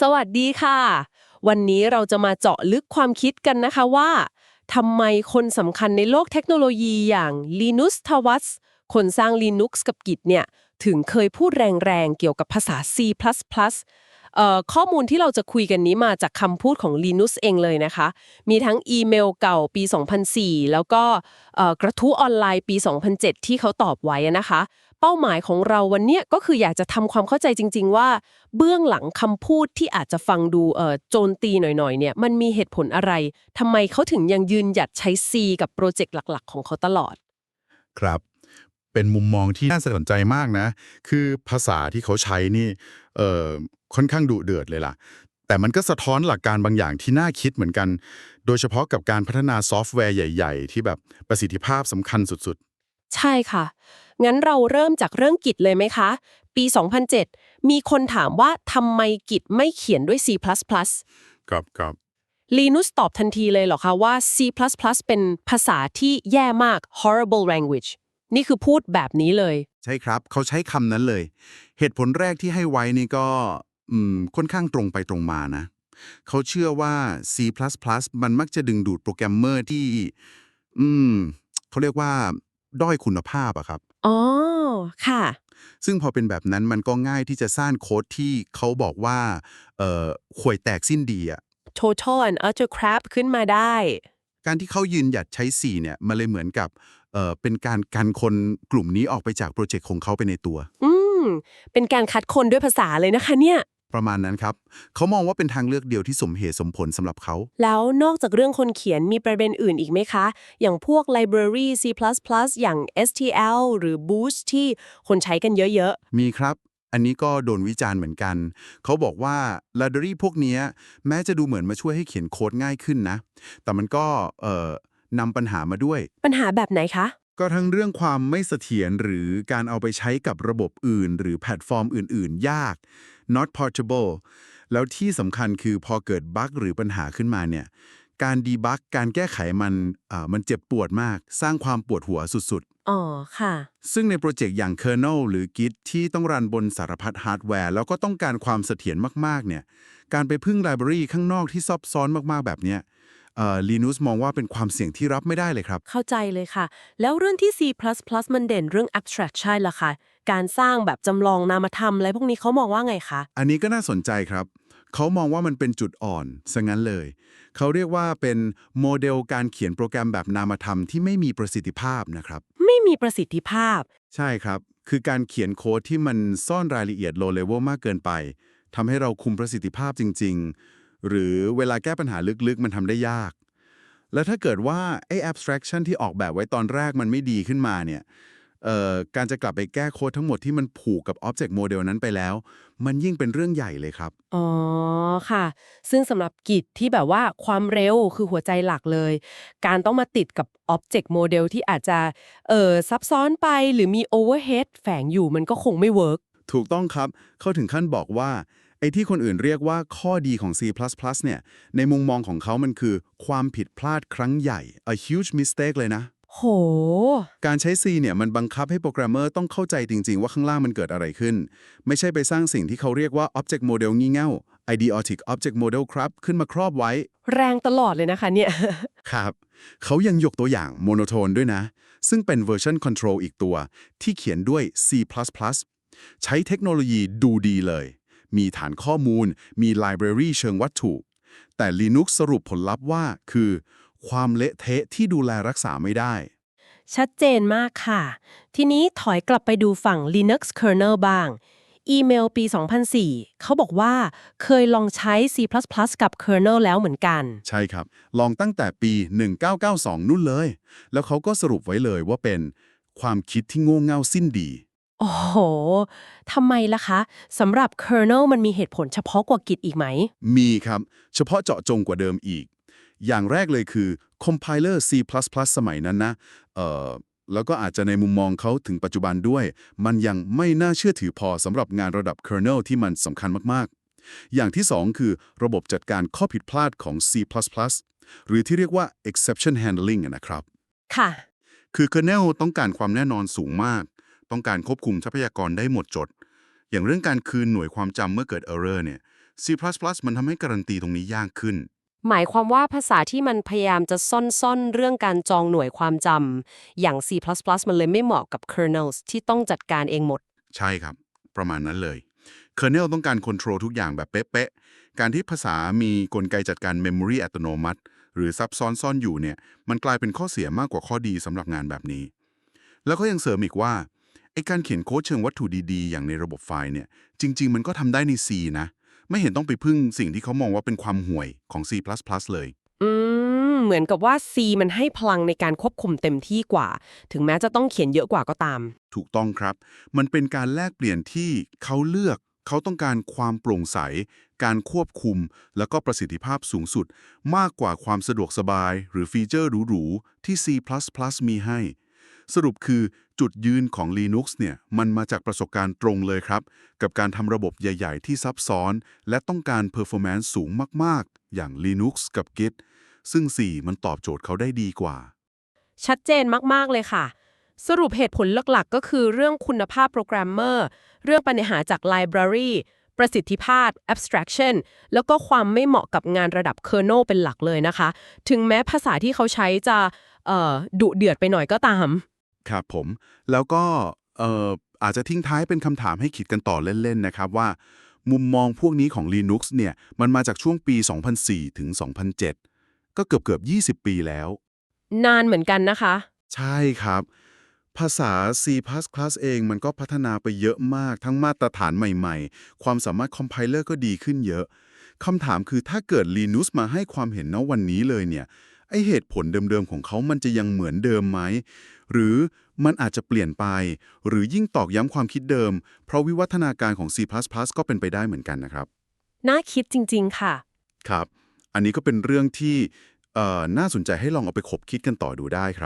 สวัสดีค่ะ วันนี้เราจะมาเจาะลึกความคิดกันนะคะว่าทำไมคนสำคัญในโลกเทคโนโลยีอย่าง Linus t a w a s คนสร้าง Linux กับ Git เนี่ยถึงเคยพูดแรงๆ เกี่ยวกับภาษา C++ เอ่อข้อมูลที่เราจะคุยกันนี้มาจากคำพูดของ Linus เองเลยนะคะ มีทั้งอีเมลเก่าปี 2004 แล้วก็กระทู้ออนไลน์ปี 2007 ที่เขาตอบไว้นะคะ เป้าหมายของเราวันนี้ก็คืออยากจะทำความเข้าใจจริง ๆ ว่า เบื้องหลังคำพูดที่อาจจะฟังดูเอ่อโจนตีหน่อยๆเนี่ยมันมีเหตุผลอะไรทำไมเขาถึงยังยืนหยัดใช้ C กับโปรเจกต์หลักๆ ของเขาตลอด ครับ เป็นมุมมองที่น่าสนใจมากนะ คือภาษาที่เขาใช้นี่เอ่อค่อนข้างดุเดือดเลยล่ะ แต่มันก็สะท้อนหลักการบางอย่างที่น่าคิดเหมือนกัน โดยเฉพาะกับการพัฒนาซอฟต์แวร์ใหญ่ ๆ ที่แบบประสิทธิภาพสำคัญสุด ใช่ค่ะ งั้นเราเริ่มจากเรื่องกิจเลยไหมคะ ปี 2007 มีคนถามว่าทำไมกิจไม่เขียนด้วย C++ ๆครับครับ Linus ตอบทันทีเลยเหรอคะว่า C++ เป็นภาษาที่แย่มาก horrible language นี่คือพูดแบบนี้เลย ใช่ครับ เขาใช้คำนั้นเลย เหตุผลแรกที่ให้ไว้นี่ก็อืมค่อนข้างตรงไปตรงมานะ เขาเชื่อว่า C++ มันมักจะดึงดูดโปรแกรมเมอร์ที่ อืมเขาเรียกว่า ด้อยคุณภาพอะครับ อ๋อ ค่ะ ซึ่งพอเป็นแบบนั้นมันก็ง่ายที่จะสร้างโค้ดที่เขาบอกว่าเอ่อข่วยแตกสิ้นดีอะ total and utter crap ขึ้นมาได้ การที่เขายืนหยัดใช้ C เนี่ย มันเลยเหมือนกับเอ่อเป็นการกันคนกลุ่มนี้ออกไปจากโปรเจกต์ของเขาไปในตัว อืม เป็นการคัดคนด้วยภาษาเลยนะคะเนี่ย ประมาณนั้นครับ เขามองว่าเป็นทางเลือกเดียวที่สมเหตุสมผลสำหรับเขา แล้วนอกจากเรื่องคนเขียนมีประเด็นอื่นอีกไหมคะ อย่างพวก library C++ อย่าง STL หรือ Boost ที่คนใช้กันเยอะมีครับ อันนี้ก็โดนวิจารณ์เหมือนกัน เขาบอกว่า library พวกเนี้ยแม้จะดูเหมือนมาช่วยให้เขียนโค้ดง่ายขึ้นนะ แต่มันก็เอ่อนำปัญหามาด้วยๆปัญหาแบบไหนคะ ก็ทั้งเรื่องความไม่เสถียรหรือการเอาไปใช้กับระบบอื่น หรือแพลตฟอร์มอื่น ๆ ยาก not portable แล้วที่สำคัญคือพอเกิดบั๊กหรือปัญหาขึ้นมาเนี่ย การดีบักการแก้ไขมันอ่ามันเจ็บปวดมาก สร้างความปวดหัวสุดอ๋อ ค่ะๆซึ่งในโปรเจกต์อย่าง kernel หรือ git ที่ต้องรันบนสารพัดฮาร์ดแวร์ แล้วก็ต้องการความเสถียรมากๆ เนี่ย การไปพึ่งไลบรารีข้างนอกที่ซับซ้อนมากๆ แบบเนี้ย ลีนุสมองว่าเป็นความเสี่ยงที่รับไม่ได้เลยครับ เข้าใจเลยค่ะ แล้วเรื่องที่ C++ มันเด่นเรื่อง abstraction ล่ะคะการสร้างแบบจำลองนามธรรมอะไรพวกนี้เขามองว่าไงคะ อันนี้ก็น่าสนใจครับ เขามองว่ามันเป็นจุดอ่อนซะงั้นเลย เขาเรียกว่าเป็นโมเดลการเขียนโปรแกรมแบบนามธรรมที่ไม่มีประสิทธิภาพนะครับ ไม่มีประสิทธิภาพ ใช่ครับ คือการเขียนโค้ดที่มันซ่อนรายละเอียด low level มากเกินไปทำให้เราคุมประสิทธิภาพจริง ๆ หรือเวลาแก้ปัญหาลึกๆ มันทำได้ยาก และถ้าเกิดว่าไอ้ abstraction ที่ออกแบบไว้ตอนแรกมันไม่ดีขึ้นมาเนี่ยเอ่อการจะกลับไปแก้โค้ดทั้งหมดที่มันผูกกับ object model นั้นไปแล้ว มันยิ่งเป็นเรื่องใหญ่เลยครับ อ๋อ ค่ะ ซึ่งสำหรับกิจที่แบบว่าความเร็วคือหัวใจหลักเลย การต้องมาติดกับ Object Model ที่อาจจะเอ่อซับซ้อนไปหรือมี Overhead แฝงอยู่มันก็คงไม่เวิร์กถูกต้องครับ เขาถึงขั้นบอกว่าไอ้ที่คนอื่นเรียกว่าข้อดีของ C++ เนี่ย ในมุมมองของเขามันคือ ความผิดพลาดครั้งใหญ่ a huge mistake เลยนะ โห การใช้ C เนี่ยมันบังคับให้โปรแกรมเมอร์ต้องเข้าใจจริง ๆ ว่าข้างล่างมันเกิดอะไรขึ้น ไม่ใช่ไปสร้างสิ่งที่เขาเรียกว่า Object Model งี่เง่า Idiotic Object Model ครับ ขึ้นมาครอบไว้ แรงตลอดเลยนะคะเนี่ย ครับ เขายังยกตัวอย่าง Monotone ด้วยนะ ซึ่งเป็น version control อีกตัว ที่เขียนด้วย C++ ใช้เทคโนโลยีดูดีเลย มีฐานข้อมูล มี library เชิงวัตถุ แต่ Linux สรุปผลลัพธ์ว่า คือ ความเละเทะที่ดูแลรักษาไม่ได้ ชัดเจนมากค่ะ ทีนี้ถอยกลับไปดูฝั่ง Linux kernel บ้าง อีเมลปี 2004 เขาบอกว่าเคยลองใช้ C++ กับ kernel แล้วเหมือนกัน ใช่ครับ ลองตั้งแต่ปี 1992 นู่นเลย แล้วเขาก็สรุปไว้เลยว่าเป็นความคิดที่โง่เง่าสิ้นดี โอ้โหทำไมล่ะคะสำหรับ kernel มันมีเหตุผลเฉพาะกว่า Git อีกไหม มีครับ เฉพาะเจาะจงกว่าเดิมอีก อย่างแรกเลยคือ compiler C++ สมัยนั้นนะเอ่อแล้วก็อาจจะในมุมมองเขาถึงปัจจุบันด้วย มันยังไม่น่าเชื่อถือพอสำหรับงานระดับ kernel ที่มันสำคัญมากๆ อย่างที่สองคือระบบจัดการข้อผิดพลาดของ C++, หรือที่เรียกว่า exception handling อะนะครับ ค่ะ คือ kernel ต้องการความแน่นอนสูงมาก ต้องการควบคุมทรัพยากรได้หมดจด อย่างเรื่องการคืนหน่วยความจำเมื่อเกิด error เนี่ย C++ มันทำให้การันตีตรงนี้ยากขึ้น หมายความว่าภาษาที่มันพยายามจะซ่อนๆ เรื่องการจองหน่วยความจำอย่าง C++ มันเลยไม่เหมาะกับ kernels ที่ต้องจัดการเองหมด ใช่ครับ ประมาณนั้นเลย Kernel ต้องการควบคุมทุกอย่างแบบเป๊ะๆ การที่ภาษามีกลไกจัดการ Memory อัตโนมัติ หรือซับซ้อนซ่อนอยู่เนี่ย มันกลายเป็นข้อเสียมากกว่าข้อดีสำหรับงานแบบนี้ แล้วก็ยังเสริมอีกว่า ไอการเขียนโค้ดเชิงวัตถุดีๆ อย่างในระบบไฟล์เนี่ย จริง ๆ มันก็ทำได้ใน C นะ ไม่เห็นต้องไปพึ่งสิ่งที่เขามองว่าเป็นความห่วยของ C++ เลย อืม เหมือนกับว่า C มันให้พลังในการควบคุมเต็มที่กว่า ถึงแม้จะต้องเขียนเยอะกว่าก็ตาม ถูกต้องครับ มันเป็นการแลกเปลี่ยนที่เขาเลือก เขาต้องการความโปร่งใส การควบคุม แล้วก็ประสิทธิภาพสูงสุด มากกว่าความสะดวกสบาย หรือฟีเจอร์หรูๆที่ C++ มีให้ สรุปคือจุดยืนของ Linux เนี่ยมันมาจากประสบการณ์ตรงเลยครับ กับการทำระบบใหญ่ ๆ ที่ซับซ้อน และต้องการ performance สูงมากๆ อย่าง Linux กับ Git ซึ่ง C มันตอบโจทย์เขาได้ดีกว่า ชัดเจนมากๆเลยค่ะ สรุปเหตุผลหลักๆ ก็คือเรื่องคุณภาพโปรแกรมเมอร์ เรื่องปัญหาจาก Library ประสิทธิภาพ abstraction แล้วก็ความไม่เหมาะกับงานระดับ kernel เป็นหลักเลยนะคะ ถึงแม้ภาษาที่เขาใช้จะดุเดือดไปหน่อยก็ตาม ครับผม แล้วก็เอ่ออาจจะทิ้งท้ายเป็นคำถามให้คิดกันต่อเล่น ๆ นะครับว่า มุมมองพวกนี้ของ Linux เนี่ย มันมาจากช่วงปี 2004 ถึง 2007 ก็เกือบเกือบ20 ปีแล้ว นานเหมือนกันนะคะ ใช่ครับ ภาษา C++ เองมันก็พัฒนาไปเยอะมากทั้งมาตรฐานใหม่ๆ ความสามารถคอมไพเลอร์ก็ดีขึ้นเยอะคำถามคือถ้าเกิด Linux มาให้ความเห็นณวันนี้เลยเนี่ย ไอเหตุผลเดิมๆของเขามันจะยังเหมือนเดิมไหม หรือมันอาจจะเปลี่ยนไป หรือยิ่งตอกย้ำความคิดเดิม เพราะวิวัฒนาการของ C++ ก็เป็นไปได้เหมือนกันนะครับ น่าคิดจริง ๆ ค่ะ ครับ อันนี้ก็เป็นเรื่องที่เอ่อน่าสนใจให้ลองเอาไปคบคิดกันต่อดูได้ครับ